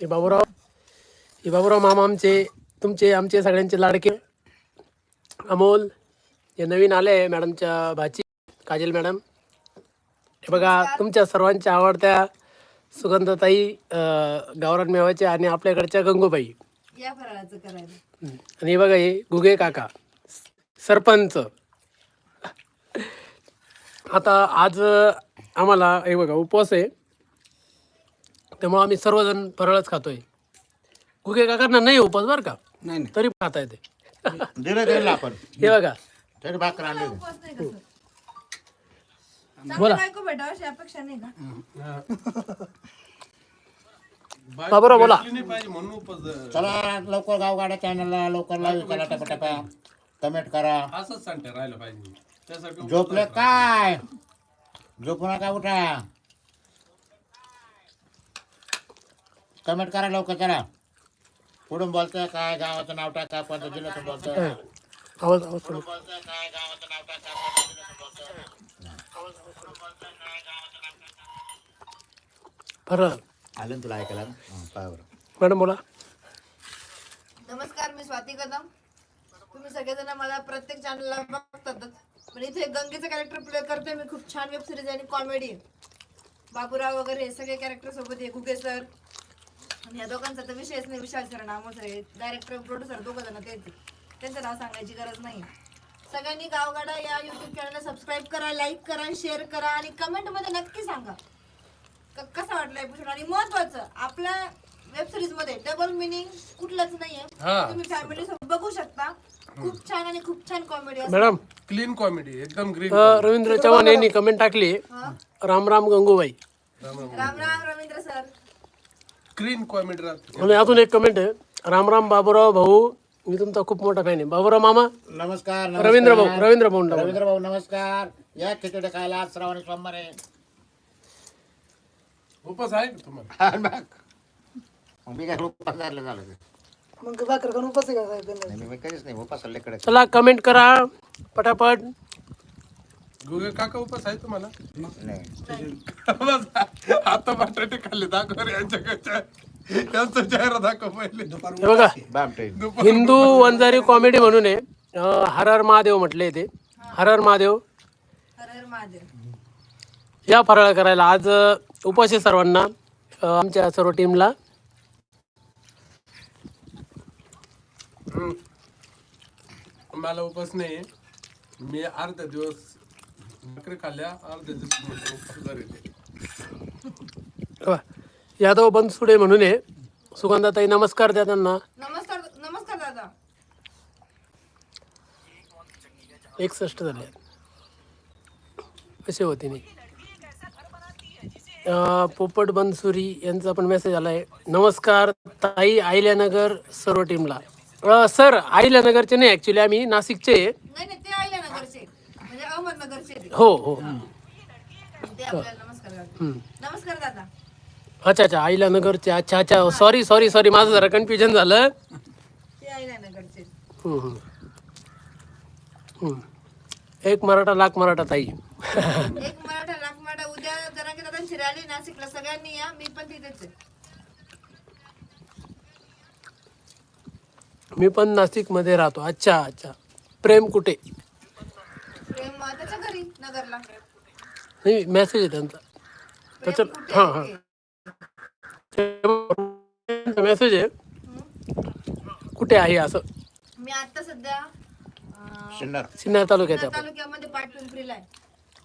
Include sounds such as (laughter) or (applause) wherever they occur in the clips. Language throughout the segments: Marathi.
हे बाबूराव हे बाबूराव मामा आमचे तुमचे आमचे सगळ्यांचे लाडके. अमोल हे नवीन आले मॅडमच्या भाची काजल मॅडम. हे बघा तुमच्या सर्वांच्या आवडत्या सुगंधताई गावरान मेवाचे आणि आपल्याकडच्या गंगूबाई. या फराळाचं करायला हम्म. आणि हे बघा हे गुगे काका. सरपंच. आता आज आम्हाला हे बघा उपवास आहे. त्यामुळं आम्ही सर्वजण फराळच खातोय. गुगे काकांना नाही उपवास बरं का? नाही नाही. तरी खाता येते. दिलं दिलं आपण. हे बघा. तरी भाकर आणली. उपवास नाही कसं? बोला. बायको भेटावं अशी अपेक्षा नाही का? बाबूराव बोला. चला लवकर गावगाड्या चॅनलला लवकर लाईव्ह करा टपाटपा. कमेंट करा. असंच सांगते राहिलं पाहिजे. त्यासाठी झोपले काय? झोपू नका उठा. कमेंट करा लवकर चला पुढून बोलतोय काय गावाचं नाव टाका पण जिल्ह्याचं बोलतोय? आवाज आवाज थोडं. बोलतोय काय गावाचं नाव टाका कोणत्या जिल्ह्याचं बोलतोय. फराळ आलं ना तुला ऐकायला? हं. मॅडम बोला. नमस्कार मी स्वाती कदम. तुम्ही सगळेजण मला प्रत्येक चॅनलला बघतातच. पण इथे गंगेचं कॅरेक्टर प्ले करते मी. खूप छान वेब सिरीज आणि कॉमेडी बाबूराव वगैरे हे सगळे कॅरेक्टर सोबत आहे. गुगे सर आणि या दोघांचा तर विषयच नाही विशाल सर नामो सर आहे डायरेक्टर प्रोड्युसर दोघं जण आहे. त्यांचं नाव सांगायची गरज नाही. सगळ्यांनी गावगाडा या युट्यूब चॅनलला सबस्क्राईब करा लाईक करा शेअर करा आणि कमेंटमध्ये नक्की सांगा. क- कसा वाटला एपिसोड आणि महत्वाचं आपल्या वेब सिरीजमध्ये डबल मिनिंग कुठलंच नाहीये. तुम्ही फॅमिली सोबत बघू शकता. खूप छान आणि खूप छान कॉमेडी मॅडम क्लीन कॉमेडी एकदम ग्रीन रवींद्र चव्हाण यांनी कमेंट टाकली राम राम गंगूबाई. राम राम रवींद्र सर कॉमेडी राहते आणि अजून एक कमेंट आहे. राम राम बाबूराव भाऊ. मी तुमचा खूप मोठा फॅन आहे. बाबूराव मामा. नमस्कार रवींद्र भाऊ नमस्कार. रवींद्र भाऊ रवींद्र भाऊ नमस्कार. या खिचडी खायला आज श्रावणी सोमवार आहे. उपवास आहे का तुम्हाला? हा, बघ. मग मी काय उपास धरलं झालं ते. मग भाकर खाऊन उपास आहे का साहेब नाही, मी कधीच नाही. उपास कडे चला कमेंट करा. पटापट. गुगे काका उपवास आहे तुम्हाला? नाही. आता बटाटे खाल्ले. दाखव चेहरा पहिले. हे बघा हिंदू वंजारी कॉमेडी म्हणून आहे. अं, हर हर महादेव म्हटले ते. हर हर महादेव. या फराळ करायला आज अं, उपवास आहे सर्वांना. अं, आमच्या सर्व टीमला मला उपवास नाही मी अर्धा दिवस भाकरी खाल्ल्या मला उपवास धरेल यादव बनसुडे म्हणून आहे. सुगंधाताई नमस्कार द्या त्यांना. नमस्कार नमस्कार दादा. एकसष्ट झाले. कसे होते नाही अं, पोपट बनसुरी यांचा पण मेसेज आला आहे नमस्कार ताई आहिल्यानगर सर्व टीमला अं, सर आहिल्यानगरचे नाही ॲक्च्युली आम्ही नाशिकचे आहे. नाही नाही ते आयल्या नगरचे हो हो ते आपल्याला नमस्कार करतात. नमस्कार दादा. अच्छा अच्छा आहिल्यानगरचे अच्छा अच्छा सॉरी सॉरी सॉरी माझं जरा कन्फ्युजन झालं. ते नगरचे. एक मराठा लाख मराठा ताई. एक मराठा लाख मराठा. उद्या दादांची रॅली नाशिकला सगळ्यांनी या मी पण तिथेच आहे. मी पण नाशिकमध्ये राहतो. अच्छा अच्छा. प्रेम कुठे प्रेम अं, त्याच्या घरी नगरला नाही मेसेज आहे त्यांचा. त्याच्या प्रेम कुठे हां. हां? मेसेज आहे. कुठे आहे असं? मी आता सध्या अं, शिन्नर. सिन्नर तालुक्यात आहे आपण तालुक्यामध्ये पाट पिंपरीला आहे.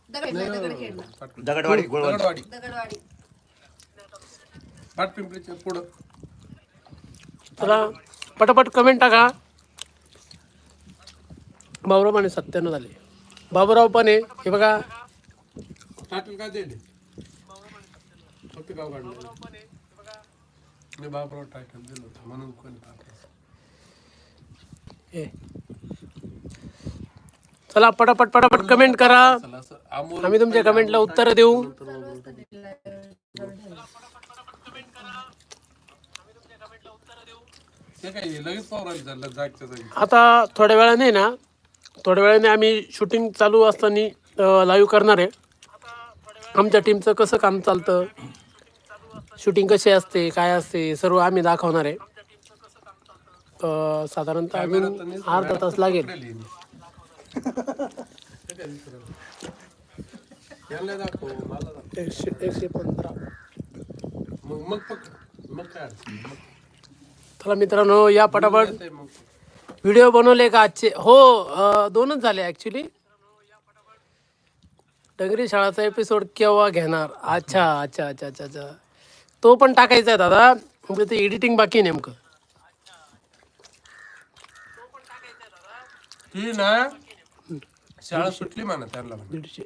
दगडला दगडखेडला दगडवाडी गुळवंत. दगडवाडी. दगडवाडी. पाटपिंपरीच्या पुढं. चला पटापट कमेंट टाका. बाबुराव आणि सत्त्याण्णव झाले. बाबूराव पण आहे हे बघा. टाटल काय दिले? फक्त गाव काढलं मी बापराव टायटल दिलं होतं म्हणून कोणी हे. चला पटापट पटापट कमेंट करा. आम्ही तुमच्या कमेंटला उत्तर देऊ. आता थोड्या वेळाने ना थोड्या वेळाने आम्ही शूटिंग चालू असताना लाईव्ह करणार आहे. आमच्या टीमचं कसं काम चालतं? शूटिंग कशी असते? काय असते? सर्व आम्ही दाखवणार आहे. साधारणतः अजून अर्धा तास लागेल. एकशे एकशे पंधरा. चला मित्रांनो या पटापट. व्हिडिओ बनवले का आजचे? हो दोनच झाले ॲक्च्युली डंगरी शाळाचा एपिसोड केव्हा घेणार? अच्छा अच्छा अच्छा अच्छा अच्छा. तो पण टाकायचा आहे दादा. म्हणजे ते एडिटिंग बाकी नेमकं. ती ना शाळा सुटली म्हणा त्यांना. दीडशे.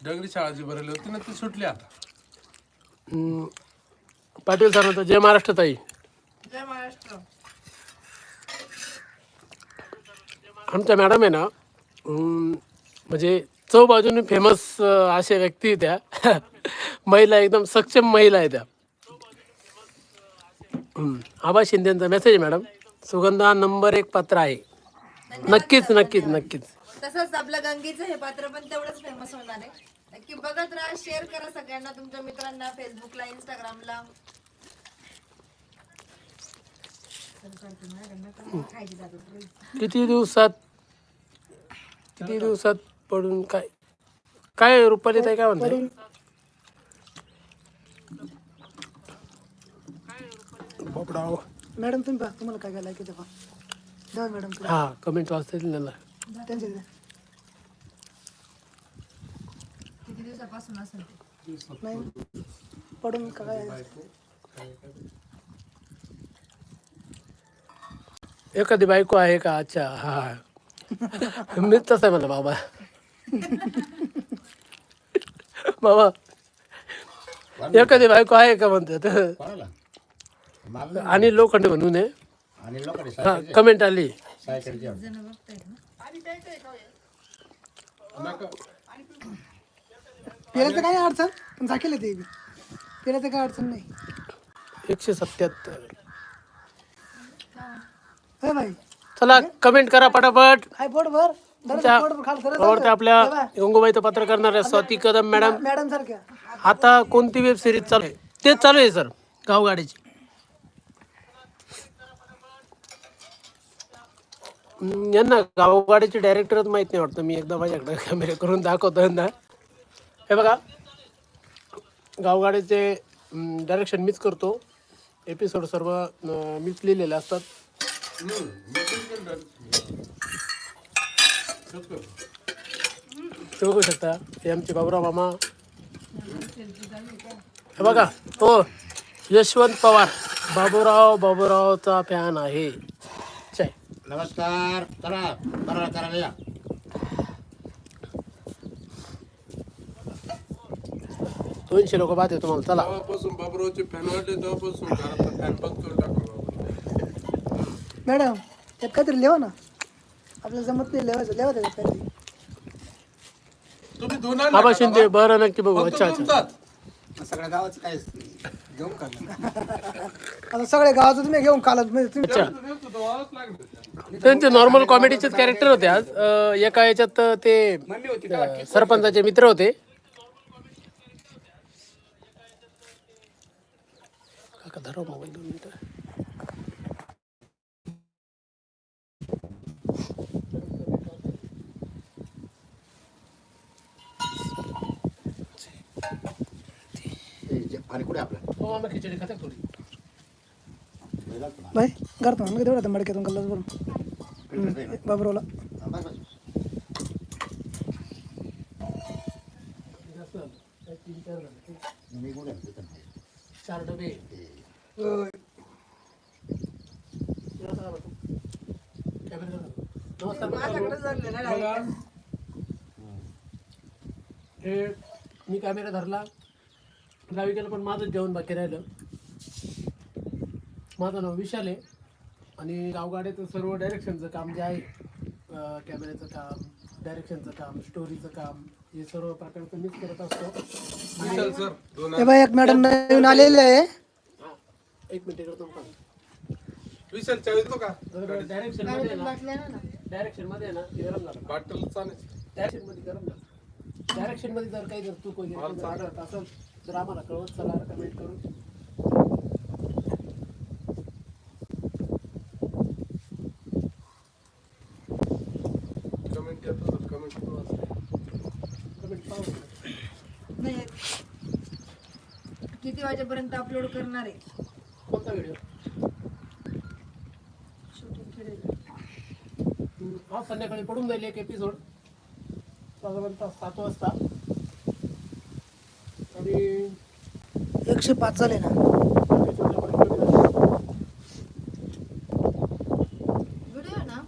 डंगरी शाळा जी भरली होती ना ती सुटली आता. हम्म. पाटील सर जय महाराष्ट्र ताई. जय महाराष्ट्र. आमच्या मॅडम आहे ना म्हणजे चौ बाजूने फेमस अशा व्यक्ती त्या. (laughs) महिला एकदम सक्षम महिला आहे त्या. आबा शिंदेचा मेसेज मॅडम सुगंधा नंबर एक पात्र आहे. नक्कीच नक्कीच नक्कीच. तसंच आपलं गंगेचं हे पात्र पण तेवढंच फेमस होणार आहे. नक्की बघत राहा शेअर करा सगळ्यांना तुमच्या मित्रांना फेसबुकला इंस्टाग्रामला किती दिवसात? किती दिवसात पडून काय काय रुपाली ताई काय म्हणते बापडाव मॅडम तुम्ही पहा तुम्हाला काय काय लायक आहे ते पहा. द्या मॅडम हा कमेंट वाचता येतील त्यांना त्यांचे द्या. किती दिवसापासून असेल ते? नाही पडून काय एखादी बायको आहे का? अच्छा हा. मीच तसं आहे म्हणलं बाबा. बाबा एखादी बायको आहे का म्हणतात? आणि लोखंड म्हणून आहे आणि लोकांनी हा कमेंट आली. पेराचं काय अडचण? पण झाकेल ते. बी पेराचं काय अडचण नाही. एकशे सत्याहत्तर. हो चला कमेंट करा पटापट. काय पोट भर. तुमच्या आवडत्या आपल्या गंगूबाईचं पत्र करणाऱ्या स्वाती कदम मॅडम. मॅडम सारख्या. आता कोणती वेब सिरीज चालू आहे? तेच चालू आहे सर गावगाडीची. हम्म, यांना गावगाडीचे डायरेक्टरच माहीत नाही वाटतं. मी एकदा माझ्याकडे कॅमेरे करून दाखवतो यांना. हे बघा. गावगाडीचे डायरेक्शन मीच करतो. एपिसोड सर्व मीच लिहिलेले असतात. तुम्ही कर. बघू शकता. हे आमचे बाबुराव मामा. हे बघा हो यशवंत पवार. बाबूराव बाबूरावचा फॅन आहे. जय नमस्कार. चला करा करायला या. दोनशे लोक पाहते तुम्हाला. चला. तेव्हापासून बाबरावचे फॅन वाढले तेव्हापासून घरातला फॅन बंद करून टाकला मॅडम त्यात काहीतरी लिहा ना. आपल्याला जमत नाही लिहायचं लिहा त्याच्यात काहीतरी. तुम्ही दोन आणले आबा का शिंदे बाबा? बरं नक्की बघू. फक्त अच्छा अच्छा. तुमचाच? सगळ्या गावाचं काय घेऊन का आता सगळ्या गावाचं तुम्ही घेऊन कालच म्हणजे तुम्ही व्हावंच लागलं. त्यांचे नॉर्मल कॉमेडीचेच कॅरेक्टर होते आज. अं, एका याच्यात ते अं, सरपंचाचे मित्र होते. काका धरा मोबाईल दोन मिनिटं. आणि कुठे आपलं? हो आम्ही खिचडी खाते थोडी. भाई करतो मग तेवढा मडक्यातून कल्लाच बरं बाबरोला. चार डबे. हे मी कॅमेरा धरला. गावी गेलं पण माझं जेवण बाकी राहिलं. माझं नाव विशाल आहे. आणि गावगाड्याचं सर्व डायरेक्शनचं काम जे आहे कॅमेऱ्याचं काम डायरेक्शनचं काम स्टोरीचं काम हे सर्व प्रकारचं मीच करत असतो. विशाल सर दोन हे बाई एक मॅडम नवीन आलेले आहे. हा, एक मिनिट करतो विशाल चावी देतो का? डायरेक्शनमध्ये आहे ना. डायरेक्शनमध्ये आहे ना ते गरम झालं. बाटल चालेल. डायरेक्शनमध्ये गरम झालं. डायरेक्शनमध्ये जर काही जर जर आढळत असेल तर आम्हाला कळवत चला कमेंट करून कमेंट येतो कमेंट करू कमेंट पाहू. नाही किती वाजेपर्यंत अपलोड करणार आहे? कोणता व्हिडिओ शूटिंग खेळेल हा संध्याकाळी पडून जाईल एक एपिसोड साधारणतः सात वाजता आणि एकशे पाच झाले ना. व्हिडिओ ना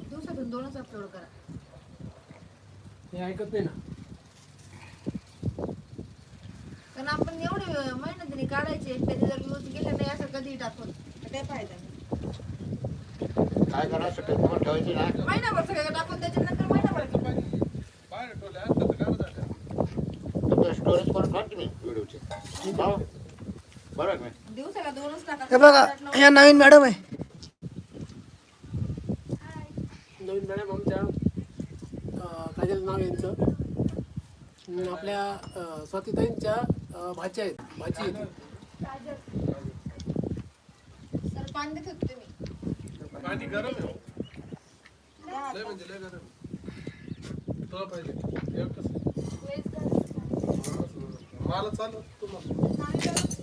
दिवसातून दोनच अपलोड करा. हे ऐकत नाही ना. कारण आपण एवढे मेहनतीने काढायचे त्याचे जर नाही असं कधी टाकून तर काय फायदा नाही. काय करा सुट्टी तुम्हाला ठेवायची ना. महिनाभर सगळं टाकून त्याच्यानंतर महिनाभर बाहेर टोले असतात तर काय झालं तुमचं स्टोरेज करून ठेवा तुम्ही व्हिडिओचे हो. बरोबर आहे मी दिवसाला दोनच टाका हे बघा या नवीन मॅडम आहे नवीन मॅडम आमच्या अं, काजल नाव यांचं. आणि आपल्या अं, स्वातीताईंच्या अं, भाच्या आहेत भाची आहेत. सर पाणी देत होते तुम्ही पाणी गरम आहे हो. लय म्हणजे लय गरम आहे. तुला पाहिजे. मला चालू तुम्हाला.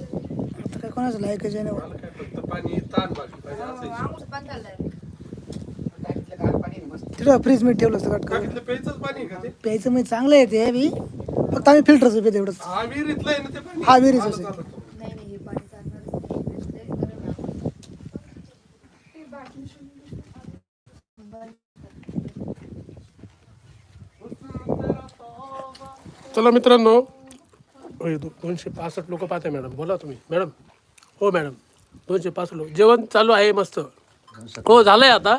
कोणाचं लायकाचे नाही मला काय फक्त पाणी ताण बाकी पाहिजे असायची आमचं पाणी झालं टाकीतलं गार पाणी आहे तिथं फ्रीजमध्ये ठेवलं असतं काट टाकीतलं प्यायचंच पाणी आहे का ते प्यायचं म्हणजे चांगलं आहे ते बी फक्त आम्ही फिल्टरचं पितो एवढंच हा विहिरीतलं आहे ना ते पाणी हा, विहिरीचं मला आहे. चालतं. नाही नाही हे पाणी चालणारच नाही. लय गरम आहे. चला मित्रांनो दो- दोनशे पासष्ट लोक पाहते मॅडम बोला तुम्ही मॅडम हो मॅडम. दोनशे पाच लोक. जेवण चालू आहे मस्त. हो झालं आहे आता.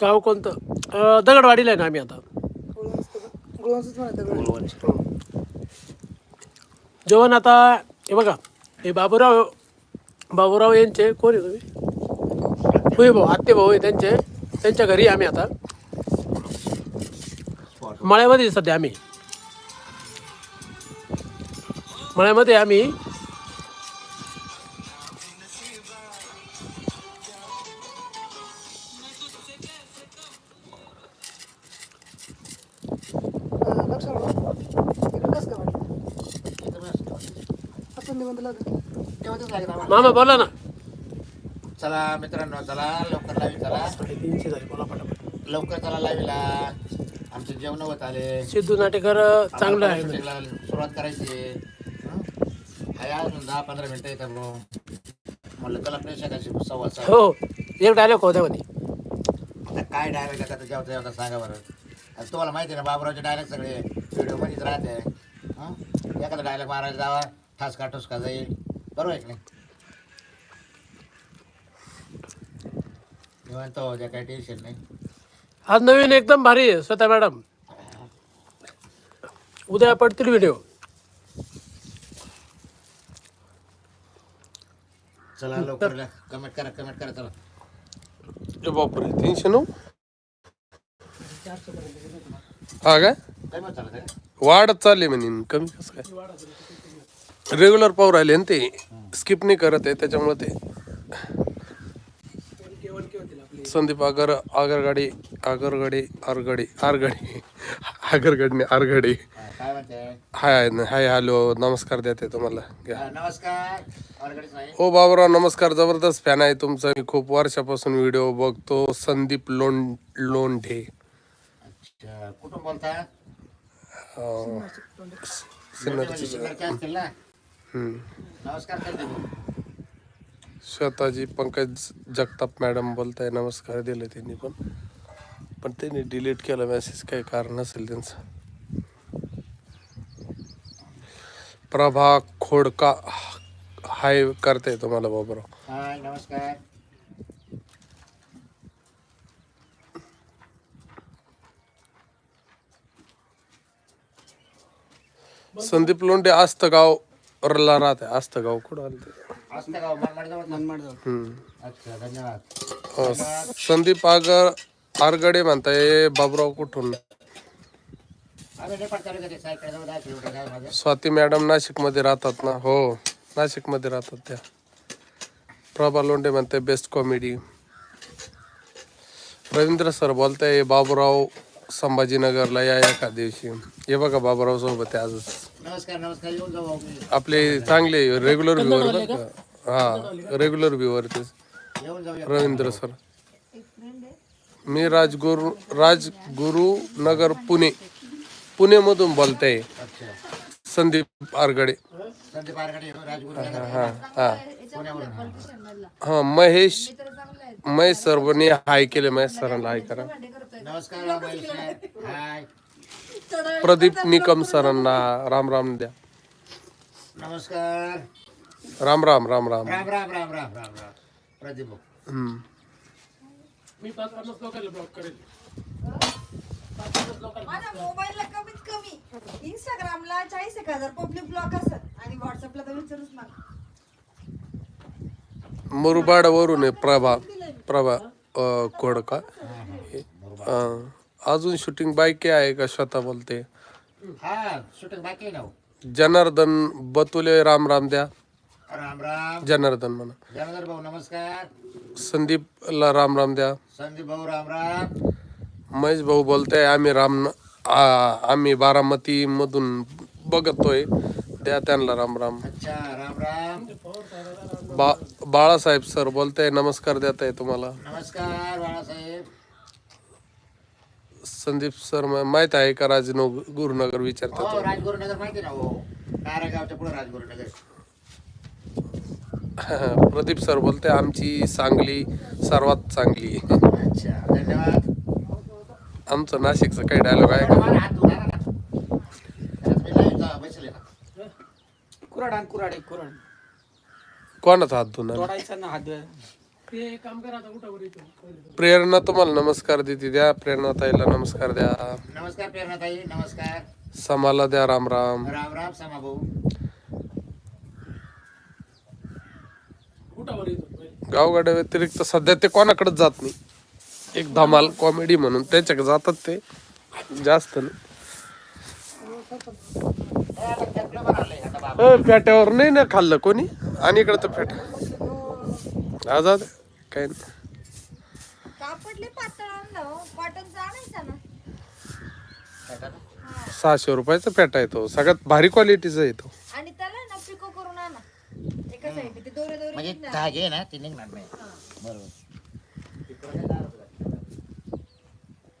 गाव कोणतं? अं, दगडवाडीला आहे ना आम्ही आता. जेवण आता हे बघा हे बाबूराव बाबूराव यांचे. कोण आहे तुम्ही? होय भाऊ आत्ते भाऊ आहे त्यांचे. त्यांच्या घरी आम्ही आता. मळ्यामध्ये सध्या आम्ही. मळ्यामध्ये आम्ही. मामा बोला ना. चला मित्रांनो चला लवकर लावी चला. साडेतीनशे झाले बोला पटापट लवकर चला लावीला. आमचे जेवण होत आले. सिद्धू नाटेकर चांगलं आहे आम्हाला सुरुवात करायची हं? आहे अजून दहा पंधरा मिनिटं येतात मग म्हणलं चला प्रेक्षकाशी संवाद साधा. हो एक डायलॉग होत्या मध्ये आता काय डायरेक्ट आता जेवता जेवता सांगा बरं. आता तुम्हाला माहिती आहे ना बाबरावचे डायलॉग सगळे व्हिडिओमध्येच राहते. हं? एखादा डायलॉग मारायला जावा ठास का ठुसका जाईल. बरोबर आहे की नाही? निवांत हो द्या टेन्शन नाही. आज नवीन एकदम भारी आहे स्वतः मॅडम. उद्या पडतील व्हिडिओ चला लवकर कमेंट करा कमेंट करा चला. बापरे तीनशे नऊ हा काय? काय मग चला काय वाढत चालली म्हणे कमी कसं काय? रेग्युलर पावर राहिले ना ते. स्किप नाही करत आहे त्याच्यामुळे ते. संदीप आगर आगरगाडी आगरगाडी आरगाडी आरगाडी. आगरगडने आरगाडी. हा, काय म्हणते हाय हाय हॅलो नमस्कार देते तुम्हाला. घ्या. हा, नमस्कार. नाही ओ बाबराव नमस्कार. जबरदस्त फॅन आहे तुमचा. मी खूप वर्षापासून व्हिडिओ बघतो. संदीप लोंढ लोंढे. अच्छा कुठून बोलता? अं, शिंगारचे असतील ना? हम्म. नमस्कार संदीप स्वतःजी पंकज जगताप मॅडम बोलताय नमस्कार दिले त्यांनी पण. पण त्यांनी डिलीट केला मेसेज काही कारण असेल त्यांचं. प्रभा खोडका हाय करते तुम्हाला बाबराव हाय नमस्कार. संदीप लोंढे आस्तगाव ला राहते आस्तगाव कुठं आलं ते असतं का? मनमाड जवळ मनमाड जाऊ हम्म. अच्छा धन्यवाद. अं, संदीप आगर आरगडे म्हणताय बाबराव कुठून? आम्ही नेपाळ तालुक्यात सायकडे जवळ दहा किलोमीटर आहे माझं. स्वाती मॅडम नाशिकमध्ये राहतात ना? हो नाशिकमध्ये राहतात त्या. प्रभा लोंढे म्हणते बेस्ट कॉमेडी रवींद्र सर बोलताय बाबूराव संभाजीनगरला या एका दिवशी. हे बघा बाबूराव सोबत आहे आजच. नमस्कार नमस्कार. येऊन जाऊ आम्ही. आपले चांगले रेग्युलर व्ह्यूवर हा रेग्युलर व्ह्यूवर ते. रवींद्र सर. मी राजगुरु राजगुरु नगर पुणे. पुणेमधून बोलताय. संदीप आरगडे. हा हा. हा महेश महेश सरने हाय केले महेश सरांना हाय करा. नमस्कार प्रदीप निकम सरांना राम राम द्या. नमस्कार. राम राम राम राम. राम राम राम राम राम राम. प्रदीप भाऊ. हम्म. मी पाच पन्नास लोकांना ब्लॉक करेल माझ्या मोबाईलला कमीत कमी इंस्टाग्रामला चाळीस एक हजार पब्लिक ब्लॉक असत आणि व्हॉट्सअपला तर विचारूच नका. मुरबाड वरून आहे प्रभा. प्रभा अं, कोडका अं, अजून शूटिंग बाईक आहे का? स्वतः बोलते. हा शूटिंग बाकी आहे ना हो. जनार्दन बतुले राम राम द्या. राम राम. जनार्दन म्हणा. जनार्दन भाऊ नमस्कार. संदीपला राम राम द्या. संदीप भाऊ राम राम. महेश भाऊ बोलताय आम्ही राम आ- आम्ही बारामती मधून बघतोय. द्या त्यांना राम राम. अच्छा राम राम. बा बाळासाहेब सर बोलताय नमस्कार देत आहे तुम्हाला. नमस्कार बाळासाहेब. संदीप सर म- माहीत आहे का राजनो गुरुनगर विचारतात? हो राजगुरुनगर माहिती ना हो. नारायणगावच्या पुढे राजगुरुनगर. (laughs) प्रदीप सर बोलते आमची सांगली सर्वात चांगली. अच्छा धन्यवाद. आमचं नाशिकचं काही डायलॉग आहे का. कुराड आण कुराड एक कुराड कोणाचा हात धुणार? तोडायचा ना हात प्रेरणा तुम्हाला नमस्कार देते द्या. प्रेरणा ताईला नमस्कार द्या. नमस्कार प्रेरणाताई नमस्कार. समाला द्या राम राम. राम राम समा भाऊ कुठावर येतो गावगाड्या व्यतिरिक्त सध्या ते कोणाकडेच जात नाही. एक धमाल कॉमेडी म्हणून त्याच्याकडे जातात ते. जास्त नाही. नाही ना खाल्लं कोणी? आणि इकडे तर पेट. आजाद काही नाही. ना. सहाशे रुपयाचा पेटा येतो. सगळ्यात भारी क्वालिटीचा येतो आणि त्याला ना पिको करून आणा एका साईड ते दोरे दोरे म्हणजे निघणार. धागे आहे ना ते निघणार नाही. बरोबर.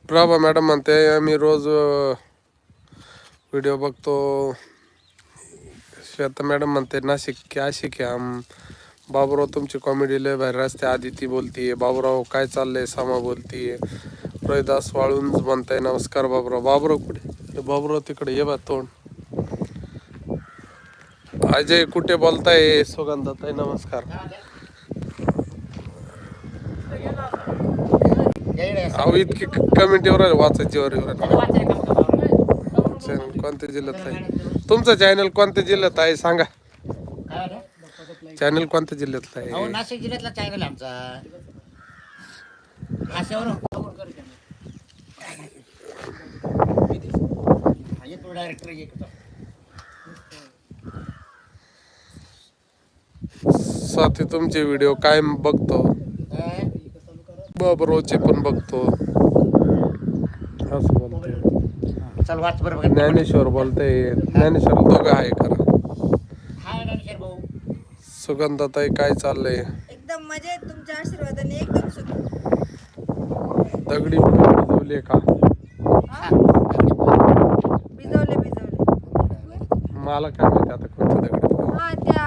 प्रभा मॅडम म्हणते आम्ही रोज व्हिडिओ बघतो. श्वेता मॅडम म्हणते नाशिक क्या शिक्याम बाबूराव तुमची कॉमेडी लय भारी असते. आदिती बोलतीये बाबूराव काय चाललंय सामा बोलतीये. रोहिदास वाळून म्हणताय नमस्कार बाबूराव. बाबूराव कुठे? अरे बाबूराव तिकडे ये बा तोंड. अजय कुठे बोलताय? सुगंधाताई नमस्कार. अहो इतकी कमेंटीवर आले वाचायची वर कोणत्या जिल्ह्यात आहे? तुमचं चॅनल कोणत्या जिल्ह्यात आहे? सांगा? चॅनल कोणत्या जिल्ह्यातलं अहो आहे नाशिक जिल्ह्यातला चॅनल आमचा. डायरेक्टर येतो साथी तुमचे व्हिडिओ कायम बघतो? बाबरोचे पण बघतो. असं बोलतोय. चल वाच बरोबर ज्ञानेश्वर बोलते ज्ञानेश्वर दोघं आहे खरं. हाय ज्ञानेश्वर भाऊ. सुगंधाताई काय चाललंय? एकदम मजेत तुमच्या आशीर्वादाने एकदम सुखी. दगडी भिजवले का? भिजवले भिजवले. मला काय माहिती आता कोणते दगडी हा त्या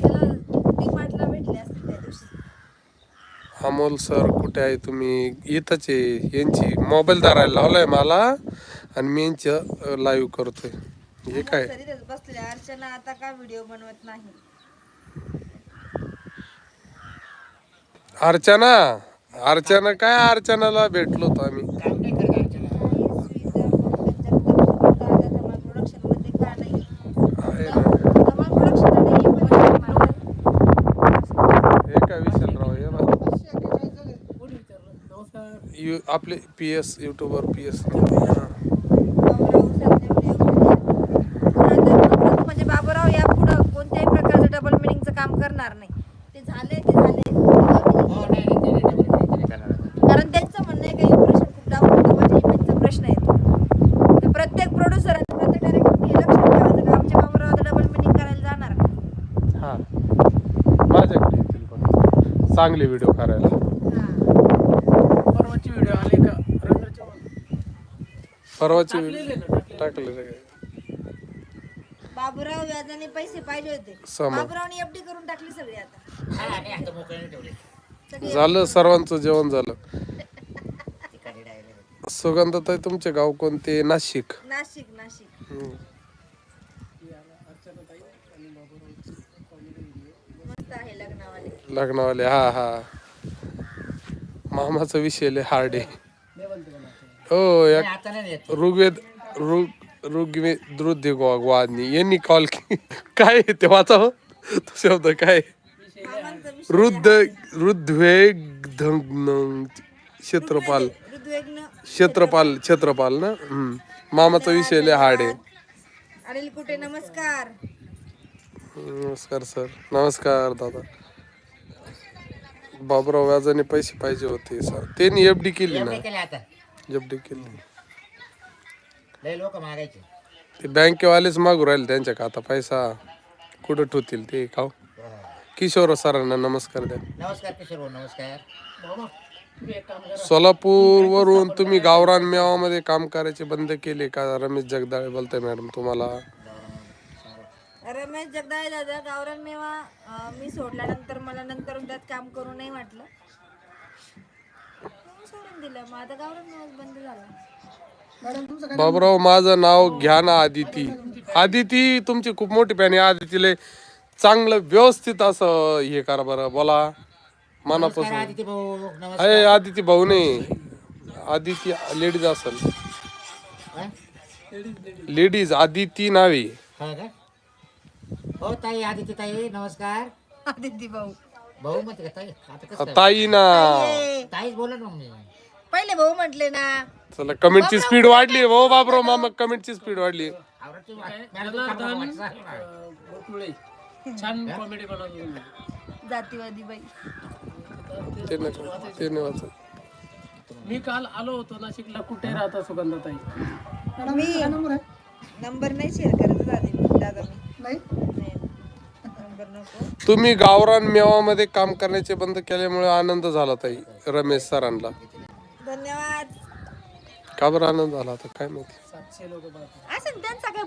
त्याला डीमार्टला भेटले असते त्या दिवशी अमोल सर कुठे आहे तुम्ही? इथंच आहे. यांची मोबाईल धरायला लावलाय मला आणि मी यांच्या लाईव्ह करतोय. हे काय? बसले. अर्चना आता का व्हिडिओ बनवत नाही. अर्चना? अर्चना काय अर्चनाला भेटलो होतो आम्ही? आपले P S YouTuber P S म्हणजे बाबूराव या पुढं कोणत्याही प्रकारचं डबल मिनिंगचं काम करणार नाही. ते झाले ते झाले कारण त्यांचं म्हणणं आहे काही प्रश्न खूप डाऊन माझ्या इमेजचा प्रश्न आहे प्रत्येक प्रोड्युसर आणि डबल मिनिंग करायला जाणार हां. चांगले व्हिडिओ करायला. परवाची. टाकले रे. बाबूराव व्याजाने पैसे पाहिजे होते. सम. बाबूरावने एफडी करून टाकली सगळी आता. हा, झालं सर्वांचं जेवण झालं. (laughs) direct. सुगंधताई तुमचे गाव कोणते? नाशिक. नाशिक नाशिक. हम्म. मस्त आहे लग्नावाले. लग्नावाले हा हा. मामाचा विषय लय हार्ड आहे. हो या नाही, आता नाही येत. ऋग्वेद ऋग ऋग्वेद ऋद्धिवादनी यांनी कॉल की काय आहे ते वाचा हो. तो शब्द काय विषय रुद्ध ऋद्वेग क्षेत्रपाल. क्षेत्रपाल क्षेत्रपाल ना? हम्म. मामाचा विषय लय हार्ड आहे. अनिल कुठे? नमस्कार. नमस्कार सर नमस्कार दादा. बाबराव व्याजाने पैसे पाहिजे होते सर त्यांनी एफ डी केली ना? एवढे केले आता. डी केली. लय लोक मागायचे. ते बँकेवालेच मागू राहिले त्यांच्या का आता पैसा. कुठं ठेवतील ते खाऊ. किशोर सरांना नमस्कार द्या. नमस्कार किशोर भाऊ नमस्कार. मामा तुम्ही एक काम करा सोलापूर वरून तुम्ही गावरान मेवामध्ये काम करायचे बंद केले का? रमेश जगदाळे बोलताय मॅडम तुम्हाला. रमेश जगदाळे दादा गावरान मेवा अं, मी सोडल्यानंतर मला नंतर त्यात काम करू नाही वाटलं. सोडून दिलं. मग आता गावरान मेवा बंद झाला. मॅडम तुमचं काय बाबराव माझं नाव घ्या ना आदिती. आदिती तुमची खूप मोठी फॅन आहे. आदितीले चांगलं व्यवस्थित असं हे करा बरं बोला. मनापासून. आदिती भाऊ. नमस्कार. अरे आदिती भाऊ नाही आदिती लेडीज असेल हा? लेडीज आदिती नावे. हा का? हो ताई आदिती ताई नमस्कार. आदिती भाऊ. भाऊ म्हणते का ताई? आता कसं काय? ताई ना ए, ताईच बोला ना मी. पहिले भाऊ म्हटले ना. चला कमेंटची स्पीड वाढली. भाऊ बाबराव मामा कमेंटची स्पीड वाढली. आवडते छान कॉमेडी बनवली. जातीवादी बाई. ते नाही ते नाही वाचत. मी काल आलो होतो नाशिकला. कुठे राहता सुगंधाताई? काय नंबर आहे नंबर नाही शेअर करत दादी. दादा मी नाही? तुम्ही गावरान मेवामध्ये काम करण्याचे बंद केल्यामुळे आनंद झाला ताई रमेश सरांना. धन्यवाद. का बरं आनंद झाला आता? काय माहिती. सातशे लोक पाहतात असं त्यांचा काय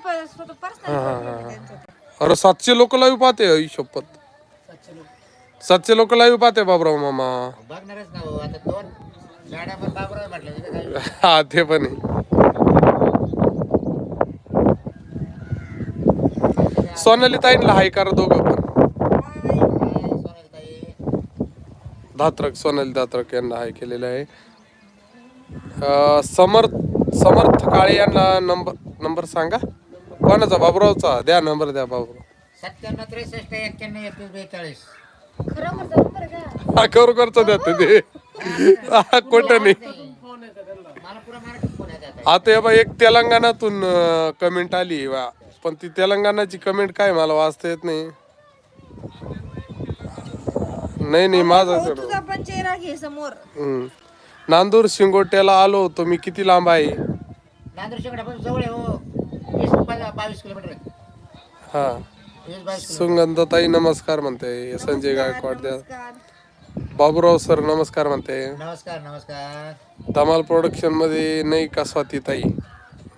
पर्सनल त्यांचं ते. अरे सातशे लोक लाईव्ह पाहते आई शपथ. सातशे लोक. लाईव्ह पाहते बाबराव मामा. बघणारच ना हो आता दोन. मॅडम बाबराव म्हटलं तिथं काय? हा ते पण आहे. सोनाली ताईंला हाय करा दोघं पण काय, सोनाली ताई धात्रक सोनाली धात्रक यांना हाय केलेलं आहे. समर्थ समर्थ काळे यांना नंबर नंबर सांगा. कोणाचा? बाबरावचा? द्या नंबर द्या बाबराव. सत्त्याण्णव त्रेसष्ट एक्क्याण्णव एकवीस बेचाळीस. हा खरोखरच द्या ते. हा, खोटं नाही. मला पुरा मराठीत फोन येतात आता हे बघ एक तेलंगणातून कमेंट आली वा पण ती तेलंगणाची कमेंट काय? मला वाचता येत नाही. नाही नाही माझा भाऊ, तुझा पण चेहरा घे समोर. हम्म. नांदूर शिंगोट्याला आलो होतो मी किती लांब आहे? नांदूर शेकड्यापासून जवळ आहे हो. वीस पंधरा बावीस किलोमीटर आहे. हा. वीस बावीस सुगंधताई नमस्कार म्हणते संजय गायकवाड द्या. नमस्कार. बाबूराव सर नमस्कार म्हणते. नमस्कार नमस्कार. धमाल प्रोडक्शनमध्ये नाही का स्वातीताई?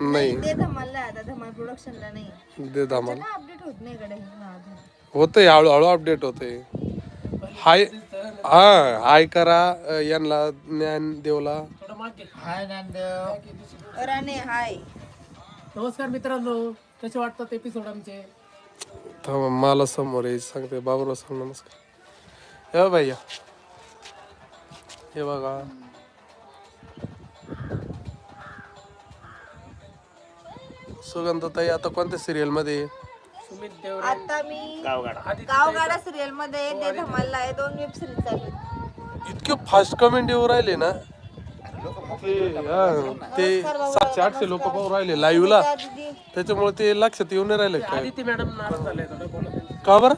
नाही. ते धमालला आता धमाल प्रोडक्शनला नाही. दे धमाल. अपडेट होत नाही कडे नाव. होतंय हळूहळू अपडेट होते हाय हा हाय करा यांना ज्ञान देवला हाय नांदेव राणे हाय. नमस्कार मित्रांनो कसे वाटतात एपिसोड आमचे? थांबा, मला समोर आहे सांगते बाबूराव सर नमस्कार. हे भैया. हे बघा. सुगंधताई आता कोणत्या सिरियलमध्ये? आहे? सुमित देव आता मी गावगाडा. सिरियलमध्ये ते धमालला आहे. दोन वेब सिरीज चालू. इतके फास्ट कमेंट येऊ राहिले ना. ते हा, ते सातशे आठशे लोक पाहू राहिले लाईव्हला दीदी. त्याच्यामुळे ते लक्षात येऊन नाही राहिले. काय? आदिती मॅडम नाराज झाले थोडं बोलत का बरं?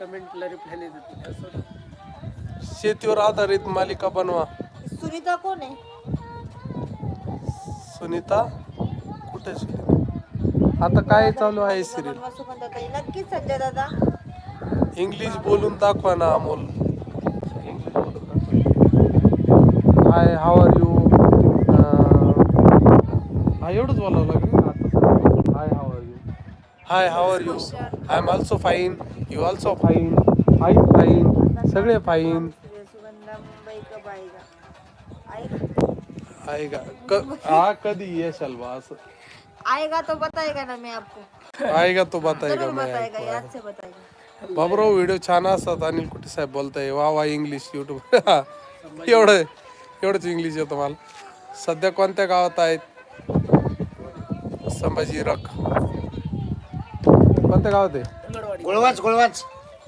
कमेंटला रिप्लाय नाही देत तुम्ही असं शेतीवर आधारित मालिका बनवा. सुनीता कोण आहे? सुनीता? कुठे सुनीता? आता काय चालू आहे सिरियल नक्कीच संजय दादा. इंग्लिश बोलून दाखवा ना Amol. Hi how are you हा एवढंच बोलावं लागेल hi how are you hi how are you I am also fine you also fine fine fine सगळे फाईन मुंबई आएगा आहे का? क- हा कधी येशाल बा असं? आएगा तो बताएगा ना मैं आपको। का तो बताएगा जरूर मैं बताएगा याद से बताएगा। बाबराव व्हिडिओ छान असतात अनिल कुठे साहेब बोलताय वा वा इंग्लिश युट्यूब (laughs) एवढं एवढंच इंग्लिश येतं मला. सध्या कोणत्या गावात आहेत? संभाजी रख कोणत्या गावात आहे? गुळवंच गुळवंच.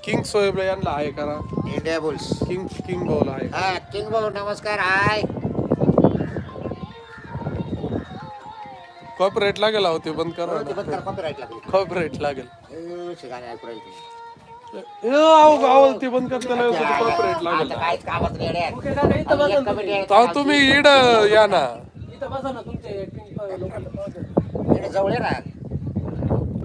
किंग सोहेब यांना आहे करा. इंडिया बुल्स किंग किंग भाऊला आहे हा किंग भाऊ नमस्कार हाय. कॉपरेट लागेल अहो ते बंद करा ते कॉपरेट लागेल. ए, अहो अहो, ते बंद करताना कॉपरेट लागेल. अहो तुम्ही इड या ना. इथं बसा ना तुमचे acting लोकांना पाहू द्या. इकडे जवळ ये ना.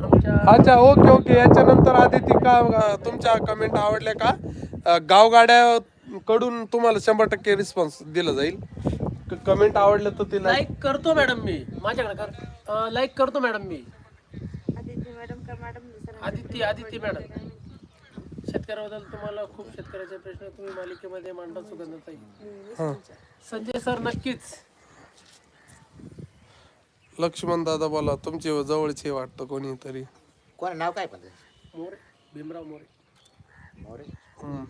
आमच्या अच्छा ओके ओके. याच्यानंतर आदिती का तुमच्या कमेंट आवडल्या का? अ, गावगाड्या कडून तुम्हाला शंभर टक्के रिस्पॉन्स दिला जाईल. कमेंट आवडलं तर तिला लाईक करतो मॅडम मी. माझ्याकडे कर लाईक करतो मॅडम मी. आदित्य मॅडम का मॅडम आदित्य आदित्य मॅडम शेतकऱ्याबद्दल तुम्हाला खूप शेतकऱ्याचे प्रश्न तुम्ही मालिकेमध्ये मांडत सुगंधताई. संजय सर नक्कीच. लक्ष्मण दादा बोला तुमचे जवळचे वाटतं कोणीतरी? कोण नाव काय पण? ते? मोरे भीमराव मोरे. मोरे? हम्म.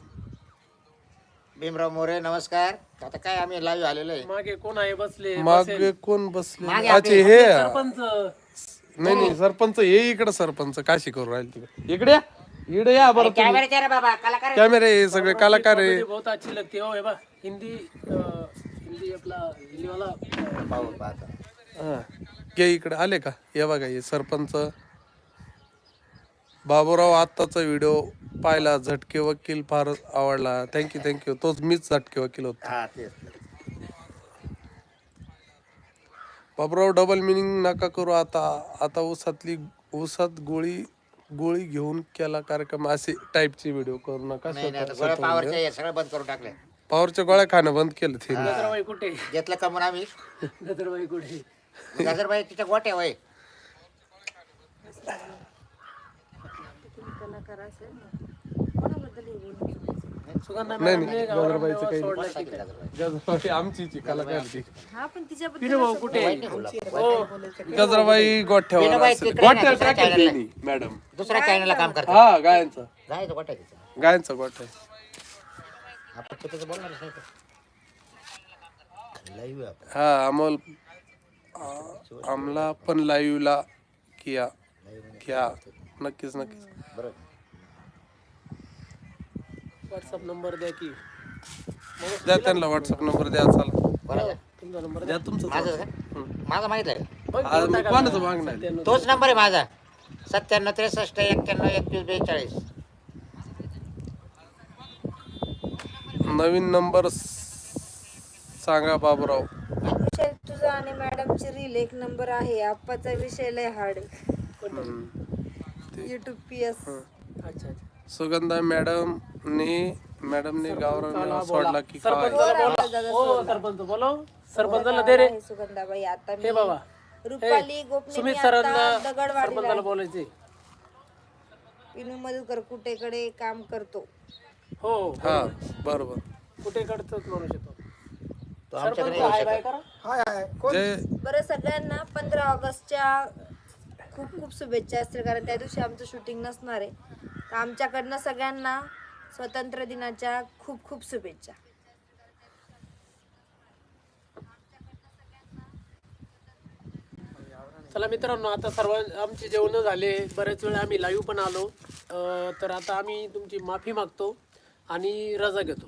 भीमराव मोरे नमस्कार. आता काय आम्ही लाईव्ह आलेलो आहे? मागे कोण आहे बसले? मागे कोण बसले? मागे अच्छा हे. सरपंच. नाही नाही सरपंच हे इकडे सरपंच. काशी करू राहील तिकडे इकडे? या इकडे या बरं तुम्ही. कॅमेरा रे बाबा. कलाकार आहे. कॅमेरे हे सगळे कलाकार आहे. बहुत अच्छी लगती है. हो हे बा हिंदी अं, हिंदी आपला हिंदीवाला. पाहू पाहतो हा. घे इकडे. आले का? हे बघा हे सरपंच. बाबूराव आत्ताचा व्हिडिओ पाहिला झटके वकील फार आवडला. थँक्यू थँक्यू तोच मीच झटके वकील होतो. हा तेच बाबूराव डबल मिनिंग नका करू आता. आता ऊसातली ऊसात गोळी गोळी घेऊन केला कार्यक्रम. असे टाईपचे व्हिडिओ करू नका. नाही नाही आता गोळ्या पावरच्या हे सगळं बंद करून टाकले पॉवरच्या गोळ्या खाणं बंद केलं ते गजराबाई कुठे? घेतलं आम्ही? कुठे? गजरबाई तिच्या गोट्या वय कलाकार असेल कोणाबद्दल हे बोलू सुगंधा नाही नाही गजराबाईचं काही नाही. गजराबाई आमचीच आहे, कलाकार ती. हा पण तिच्याबद्दल पिनू भाऊ कुठे गजराबाई गोठ्यावर. विनोबाई असेल. तिकडे नाही, गोठ्यावर दुसऱ्या टाकेल channel ला. त्यांनी, मॅडम दुसऱ्या चॅनलला काम करतो हा गायांचा. जायचं गायांचा गोठा आहे. आपण चुकीचं बोलणारच नाही तर. Live आहे आपण. हा अमोल आ- आमला पण लाईव्हला किया. किया. नक्कीच नक्कीच. बरं. व्हॉट्सअप नंबर द्या की. द्या त्यांना व्हॉट्सअप नंबर द्या चला. कोणाचा तुमचा नंबर द्या. तुमचं माझं का? माझा माहीत आहे. बघ, आज मी कोणाचं मागणार सत्त्याण्णव. तोच नंबर आहे माझा. सत्त्याण्णव त्रेसष्ट एक्क्याण्णव एकवीस बेचाळीस. नवीन नंबर सांगा बाबूराव. विषय तुझा आणि मॅडमची रील एक नंबर आहे. आप्पाचा विषय लय हार्ड युट्यूब पी एस अच्छा अच्छा. सुगंधा मॅडम ने मॅडमने गावरान सोडला की काय? हो सरपंच बोलो. सरपंचाला दे रे. सुगंधाबाई आता हे बाबा. रुपाली गोपने सुमित मी सरांना आता दगडवाडीला सरपंचाला बोलायचे विनू मधुकर कुठेकडे काम करतो? हो. हा बरोबर. कुठे कडतोच माणूस येतो. तो आमच्याकडे सरपंच हाय बाय करा. हाय हाय. कोण? जय बरं सगळ्यांना पंधरा ऑगस्टच्या खूप खूप शुभेच्छा असतील कारण त्या दिवशी आमचं शूटिंग नसणार आहे. तर आमच्याकडनं सगळ्यांना स्वातंत्र्य दिनाच्या खूप खूप शुभेच्छा. चला मित्रांनो आता सर्व आमचे जेवण झाले. बरेच वेळा आम्ही लाईव्ह पण आलो. तर आता आम्ही तुमची माफी मागतो आणि रजा घेतो.